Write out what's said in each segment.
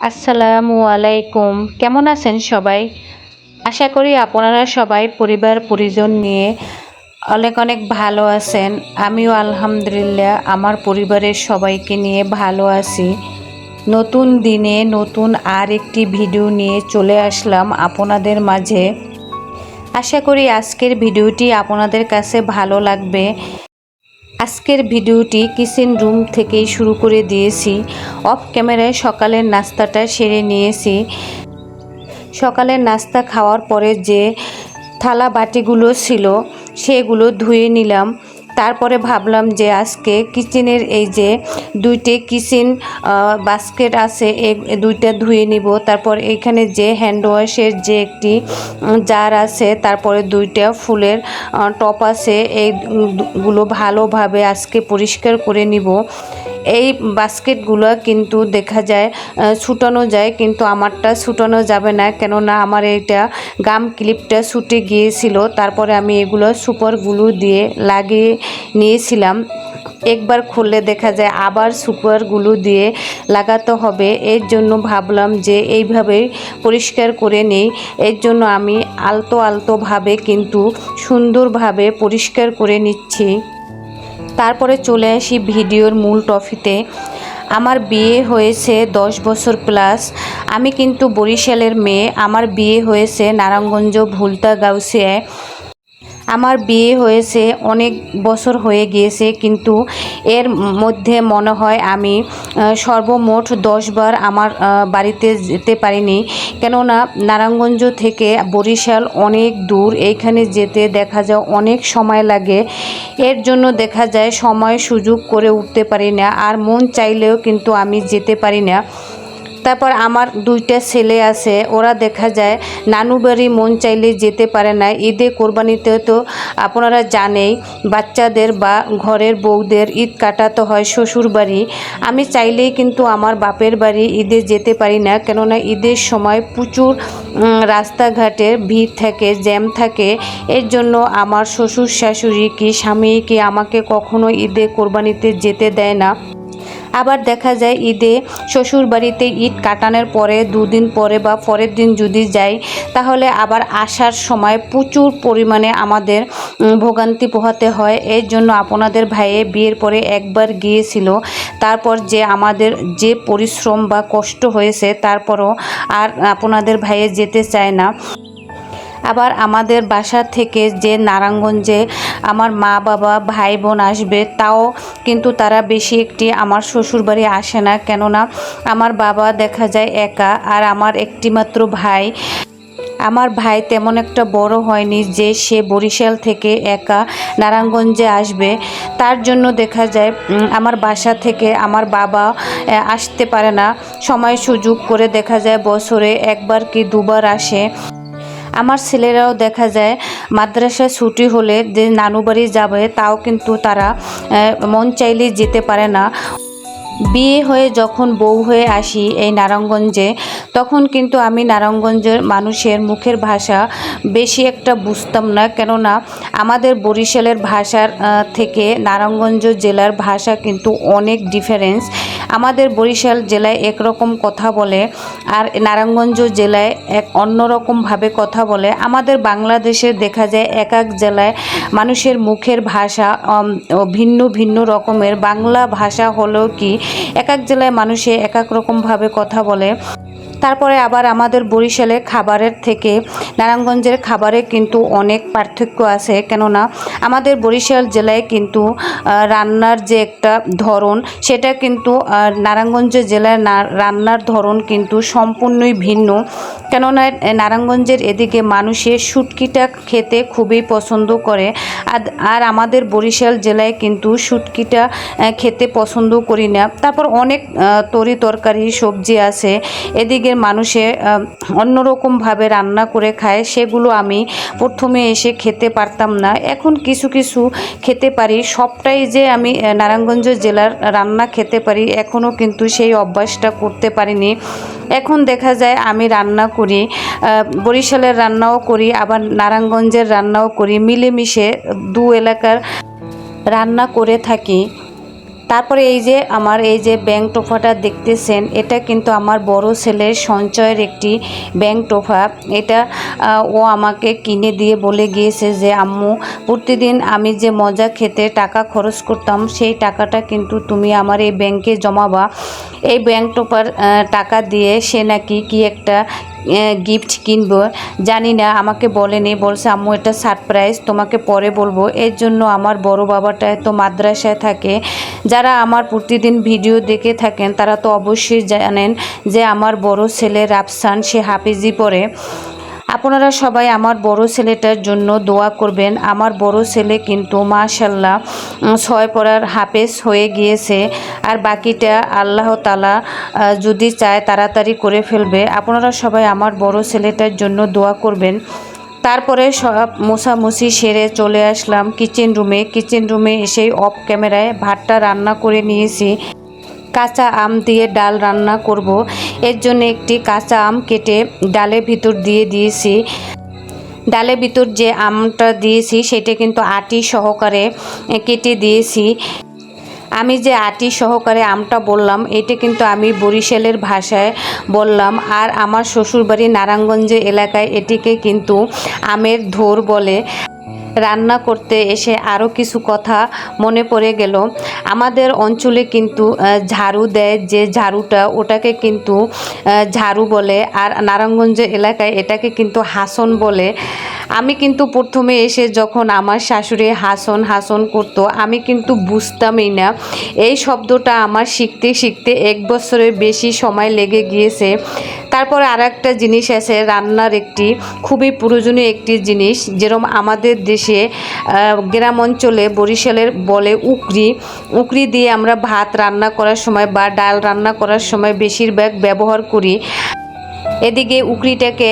আসসালামু আলাইকুম। কেমন আছেন সবাই? আশা করি আপনারা সবাই পরিবার, পরিজন নিয়ে অনেক অনেক ভালো আছেন। আমিও আলহামদুলিল্লাহ, আমার পরিবারের সবাইকে নিয়ে ভালো আছি। নতুন দিনে নতুন আর একটি ভিডিও নিয়ে চলে আসলাম আপনাদের মাঝে। আশা করি আজকের ভিডিওটি আপনাদের কাছে ভালো লাগবে। আজকের ভিডিওটি কিচেন রুম থেকেই শুরু করে দিয়েছি। অফ ক্যামেরায় সকালের নাস্তাটা সেরে নিয়েছি। সকালের নাস্তা খাওয়ার পরে যে থালা বাটিগুলো ছিল, সেগুলো ধুয়ে নিলাম। তারপরে ভাবলাম যে আজকে কিচেনের এই যে দুইটে কিচেন বাস্কেট আছে এই দুইটা ধুয়ে নিব। তারপর এখানে যে হ্যান্ড ওয়াশের যে একটি জার আছে, তারপরে দুইটা ফুলের টপ আছে। এইগুলো ভালোভাবে আজকে পরিষ্কার করে নিব। এই বাস্কেটগুলো কিন্তু দেখা যায় ছুটানো যায়, কিন্তু আমারটা ছুটানো যাবে না। কেননা আমার এইটা গাম ক্লিপটা ছুটে গিয়েছিল, তারপরে আমি এগুলো সুপার গ্লু দিয়ে লাগিয়ে নিয়েছিলাম। একবার খুললে দেখা যায় আবার সুপার গ্লু দিয়ে লাগাতে হবে। এর জন্য ভাবলাম যে এইভাবে পরিষ্কার করে নেই। এর জন্য আমি আলতো আলতোভাবে কিন্তু সুন্দরভাবে পরিষ্কার করে নিচ্ছি। তারপরে চলে আসি ভিডিওর মূল টপিতে আমার বিয়ে হয়েছে দশ বছর প্লাস। আমি কিন্তু বরিশালের মেয়ে। আমার বিয়ে হয়েছে নারায়ণগঞ্জ ভুলতা গাউসিয়ায়। আমার বিয়ে হয়েছে, অনেক বছর হয়ে গিয়েছে, কিন্তু এর মধ্যে মনে হয় আমি সর্বমোট দশবার আমার বাড়িতে যেতে পারিনি। কেননা নারায়ণগঞ্জ থেকে বরিশাল অনেক দূর, এইখানে যেতে দেখা যায় অনেক সময় লাগে। এর জন্য দেখা যায় সময় সুযোগ করে উঠতে পারি না, আর মন চাইলেও কিন্তু আমি যেতে পারি না। তারপর আমার দুইটা ছেলে আছে, ওরা দেখা যায় নানু বাড়ি মন চাইলে যেতে পারে না। ঈদে কোরবানিতে তো আপনারা জানেই, বাচ্চাদের বা ঘরের বউদের ঈদ কাটাতে হয় শ্বশুর বাড়ি। আমি চাইলেই কিন্তু আমার বাপের বাড়ি ঈদে যেতে পারি না, কেননা ঈদের সময় প্রচুর রাস্তাঘাটের ভিড় থাকে, জ্যাম থাকে। এর জন্য আমার শ্বশুর শাশুড়ি কি, স্বামী কি আমাকে কখনো ঈদে কোরবানিতে যেতে দেয় না? আবার দেখা যায় ঈদে শ্বশুর বাড়িতে ঈদ কাটানোর পরে দুদিন পরে বা পরের দিন যদি যাই, তাহলে আবার আসার সময় প্রচুর পরিমাণে আমাদের ভোগান্তি পোহাতে হয়। এর জন্য আপনাদের ভাইয়ে বিয়ের পরে একবার গিয়েছিল। তারপর যে আমাদের যে পরিশ্রম বা কষ্ট হয়েছে, তারপরও আর আপনাদের ভাইয়ে যেতে চায় না। আবার আমাদের বাসা থেকে যে নারায়ণগঞ্জে আমার মা বাবা, ভাই বোন আসবে, তাও কিন্তু তারা বেশি একটি আমার শ্বশুরবাড়ি আসে না। কেননা আমার বাবা দেখা যায় একা আর আমার একটিমাত্র ভাই। আমার ভাই তেমন একটা বড় হয়নি যে সে বরিশাল থেকে একা নারায়ণগঞ্জে আসবে। তার জন্য দেখা যায় আমার বাসা থেকে আমার বাবা আসতে পারে না। সময় সুযোগ করে দেখা যায় বছরে একবার কি দুবার আসে। আমার ছেলেরাও দেখা যায় মাদ্রাসায় ছুটি হলে যে নানু বাড়ি যাবে, তাও কিন্তু তারা মন চাইলেই যেতে পারে না। বিয়ে হয়ে যখন বউ হয়ে আসি এই নারায়ণগঞ্জে, তখন কিন্তু আমি নারায়ণগঞ্জের মানুষের মুখের ভাষা বেশি একটা বুঝতাম না। কেননা আমাদের বরিশালের ভাষার থেকে নারায়ণগঞ্জ জেলার ভাষা কিন্তু অনেক ডিফারেন্স আমাদের বরিশাল জেলায় একরকম কথা বলে আর নারায়ণগঞ্জ জেলায় এক অন্যরকমভাবে কথা বলে। আমাদের বাংলাদেশে দেখা যায় এক এক জেলায় মানুষের মুখের ভাষা ভিন্ন ভিন্ন রকমের। বাংলা ভাষা হলেও কি এক এক জেলায় মানুষে এক এক রকমভাবে কথা বলে। তারপরে আবার আমাদের বরিশালে খাবারের থেকে নারায়ণগঞ্জের খাবারে কিন্তু অনেক পার্থক্য আছে। কেননা আমাদের বরিশাল জেলায় কিন্তু রান্নার যে একটা ধরন, সেটা কিন্তু নারায়ণগঞ্জ জেলায় রান্নার ধরন কিন্তু সম্পূর্ণই ভিন্ন। কেননা নারায়ণগঞ্জের এদিকে মানুষের শুটকিটা খেতে খুবই পছন্দ করে। আর আমাদের বরিশাল জেলায় কিন্তু শুটকিটা খেতে পছন্দ করি না। তারপর অনেক তরি তরকারি, সবজি আছে। এদিকে মানুষে অন্যরকমভাবে রান্না করে খায়। সেগুলো আমি প্রথমে এসে খেতে পারতাম না। এখন কিছু কিছু খেতে পারি। সবটাই যে আমি নারায়ণগঞ্জ জেলার রান্না খেতে পারি এখনও কিন্তু সেই অভ্যাসটা করতে পারিনি। এখন দেখা যায় আমি রান্না করি বরিশালের রান্নাও করি, আবার নারায়ণগঞ্জের রান্নাও করি, মিলেমিশে দু এলাকার রান্না করে থাকি। তারপরে এই যে আমার এই যে ব্যাংক টোফাটা দেখতেছেন এটা কিন্তু আমার বড় ছেলের সঞ্চয়ের একটি ব্যাংক টোফা। এটা ও আমাকে কিনে দিয়ে বলে গিয়েছে যে আম্মু প্রতিদিন আমি যে মজা খেতে টাকা খরচ করতাম সেই টাকাটা কিন্তু তুমি আমার এই ব্যাংকে জমাবা। এই ব্যাংক আহ, টাকা দিয়ে সে নাকি কি একটা গিফট কিনবো। জানি না, আমাকে বলেনি, বলছে, আম্মু, এটা সারপ্রাইজ তোমাকে পরে বলব। এর জন্য আমার বড় বাবাটা তো মাদ্রাসায় থাকে। যারা আমার প্রতিদিন ভিডিও দেখে থাকেন, তারা তো অবশ্যই জানেন যে আমার বড় ছেলে রাফসান, সে হাফিজি পড়ে। আপনারা সবাই আমার বড় ছেলেটার জন্য দোয়া করবেন। আমার বড় ছেলে কিন্তু মাশাল্লাহ ছয় পড়ার হাফেজ হয়ে গিয়েছে। আর বাকিটা আল্লাহ তালা যদি চায় তাড়াতাড়ি করে ফেলবে। আপনারা সবাই আমার বড় ছেলেটার জন্য দোয়া করবেন। তারপরে সব মোছামুছি সেরে চলে আসলাম কিচেন রুমে কিচেন রুমে এসেই অফ ক্যামেরায় ভাতটা রান্না করে নিয়েছি। কাঁচা আম দিয়ে ডাল রান্না করব। এর জন্য একটি কাঁচা আম কেটে ডালের ভিতর দিয়ে দিয়েছি। ডালের ভিতর যে আমটা দিয়েছি, সেটা কিন্তু আটি সহকারে কেটে দিয়েছি। আমি যে আটি সহকারে আমটা বললাম, এটা কিন্তু আমি বরিশালের ভাষায় বললাম। আর আমার শ্বশুরবাড়ি নারায়ণগঞ্জ এলাকায় এটিকে কিন্তু আমের ধোর বলে। রান্না করতে এসে আরও কিছু কথা মনে পড়ে গেল। আমাদের অঞ্চলে কিন্তু ঝাড়ু দেয় যে ঝাড়ুটা, ওটাকে কিন্তু ঝাড়ু বলে। আর নারায়ণগঞ্জ এলাকায় এটাকে কিন্তু হাসন বলে। আমি কিন্তু প্রথমে এসে যখন আমার শাশুড়ি হাসন হাসন করতো, আমি কিন্তু বুঝতামই না। এই শব্দটা আমার শিখতে শিখতে এক বছরের বেশি সময় লেগে গিয়েছে। তারপর আর একটা জিনিস আছে, রান্নার একটি খুবই প্রয়োজনীয় একটি জিনিস যেরকম আমাদের দেশে গ্রাম অঞ্চলে বরিশালের বলে উকরি। উকরি দিয়ে আমরা ভাত রান্না করার সময় বা ডাল রান্না করার সময় বেশিরভাগ ব্যবহার করি। এদিকে উকরিটাকে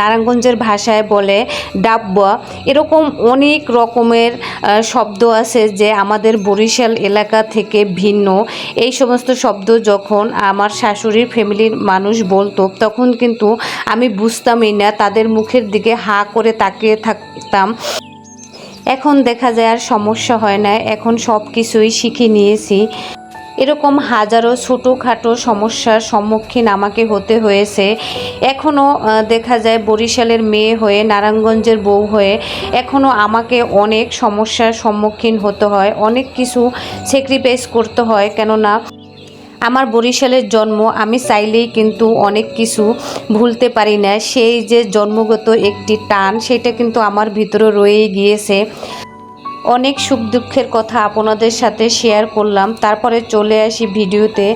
নারায়ণগঞ্জের ভাষায় বলে ডাব্বা। এরকম অনেক রকমের শব্দ আছে যে আমাদের বরিশাল এলাকা থেকে ভিন্ন। এই সমস্ত শব্দ যখন আমার শাশুড়ির ফ্যামিলির মানুষ বলতো, তখন কিন্তু আমি বুঝতামই না, তাদের মুখের দিকে হা করে তাকিয়ে থাকতাম। এখন দেখা যায় আর সমস্যা হয় না, এখন সব কিছুই শিখে নিয়েছি। এরকম হাজারো ছোটোখাটো সমস্যার সম্মুখীন আমাকে হতে হয়েছে। এখনও দেখা যায় বরিশালের মেয়ে হয়ে, নারায়ণগঞ্জের বউ হয়ে এখনও আমাকে অনেক সমস্যার সম্মুখীন হতে হয়, অনেক কিছু স্যাক্রিফাইস করতে হয়। কেননা, আমার বরিশালের জন্ম আমি চাইলেই কিন্তু অনেক কিছু ভুলতে পারি না। সেই যে জন্মগত একটি টান, সেটা কিন্তু আমার ভিতরে রয়েই গিয়েছে। অনেক সুখ দুঃখের কথা আপনাদের সাথে শেয়ার করলাম। তারপরে চলে আসি ভিডিওতে।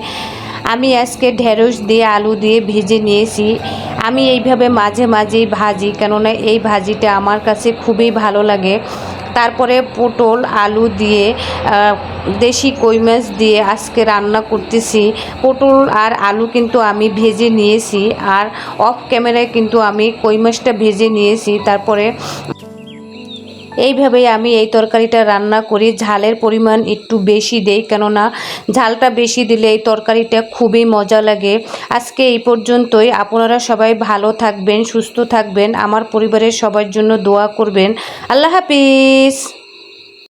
আমি আজকে ঢেঁড়স দিয়ে আলু দিয়ে ভেজে নিয়েছি। আমি এইভাবে মাঝে মাঝেই ভাজি, কেননা এই ভাজিটা আমার কাছে খুবই ভালো লাগে। তারপরে পটল, আলু দিয়ে দেশি কই মাছ দিয়ে আজকে রান্না করতেছি। পটল আর আলু কিন্তু আমি ভেজে নিয়েছি। আর অফ ক্যামেরায় কিন্তু আমি কই মাছটা ভেজে নিয়েছি। তারপরে এইভাবেই আমি এই তরকারিটা রান্না করি। ঝালের পরিমাণ একটু বেশি দেই, কেননা ঝালটা বেশি দিলে এই তরকারিটা খুবই মজা লাগে। আজকে এই পর্যন্তই। আপনারা সবাই ভালো থাকবেন, সুস্থ থাকবেন। আমার পরিবারের সবার জন্য দোয়া করবেন। আল্লাহ হাফিজ।